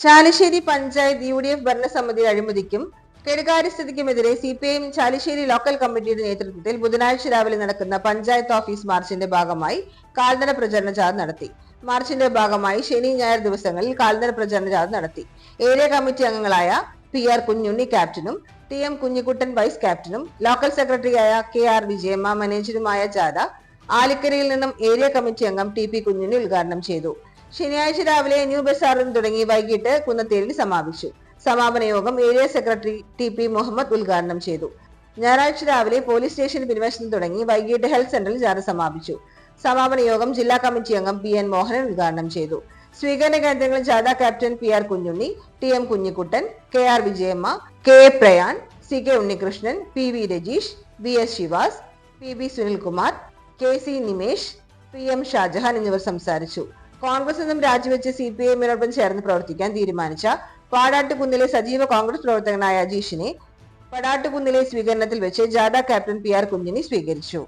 Chalissery panchayat U D F ഭരണസമിതി അഴിമതിക്കും കെടുകാര്യസ്ഥിതിക്കുമെതിരെ C P I M Chalissery local കമ്മിറ്റിയുടെ നേതൃത്വത്തിൽ ബുധനാഴ്ച രാവിലെ നടക്കുന്ന പഞ്ചായത്ത് ഓഫീസ് മാർച്ചിന്റെ ഭാഗമായി കാൽനട പ്രചരണ ജാഥ നടത്തി. മാർച്ചിന്റെ ഭാഗമായി ശനി ഞായർ ദിവസങ്ങളിൽ കാൽനട പ്രചരണ ജാഥ നടത്തി. ഏരിയ കമ്മിറ്റി അംഗങ്ങളായ പി ആർ കുഞ്ഞുണ്ണി ക്യാപ്റ്റനും ടി എം കുഞ്ഞിക്കുട്ടൻ വൈസ് ക്യാപ്റ്റനും ലോക്കൽ സെക്രട്ടറിയായ കെ ആർ വിജയമ്മ മാനേജറുമായ ജാഥ ആലിക്കരയിൽ നിന്നും ഏരിയ കമ്മിറ്റി അംഗം ടി പി കുഞ്ഞിന് ഉദ്ഘാടനം ചെയ്തു. ശനിയാഴ്ച രാവിലെ ന്യൂ ബസാറിൽ തുടങ്ങി വൈകിട്ട് കുന്നത്തേരിൽ സമാപിച്ചു. സമാപന യോഗം area secretary T P Muhammad ഉദ്ഘാടനം ചെയ്തു. ഞായറാഴ്ച രാവിലെ പോലീസ് സ്റ്റേഷൻ പിൻവശത്ത് തുടങ്ങി വൈകിട്ട് ഹെൽത്ത് സെന്ററിൽ ജാഥ സമാപിച്ചു. സമാപന യോഗം ജില്ലാ കമ്മിറ്റി അംഗം പി എൻ മോഹനൻ ഉദ്ഘാടനം ചെയ്തു. സ്വീകരണ കേന്ദ്രങ്ങളിൽ ജാഥ captain P R Kunhunni T M Kunhikuttan K R Vijayamma K A Prayan C K Unnikrishnan P V Rajeesh B S Sivas P B Sunilkumar K C Nimesh P M Shajahan എന്നിവർ സംസാരിച്ചു. കോൺഗ്രസ് നിന്നും രാജിവെച്ച് C P ഐഎമ്മിനോടൊപ്പം ചേർന്ന് പ്രവർത്തിക്കാൻ തീരുമാനിച്ച പാടാട്ടുകുന്നിലെ സജീവ കോൺഗ്രസ് പ്രവർത്തകനായ അജീഷിനെ പടാട്ടുകുന്നിലെ സ്വീകരണത്തിൽ വെച്ച് ജാഥ ക്യാപ്റ്റൻ പി ആർ കുഞ്ഞിനെ സ്വീകരിച്ചു.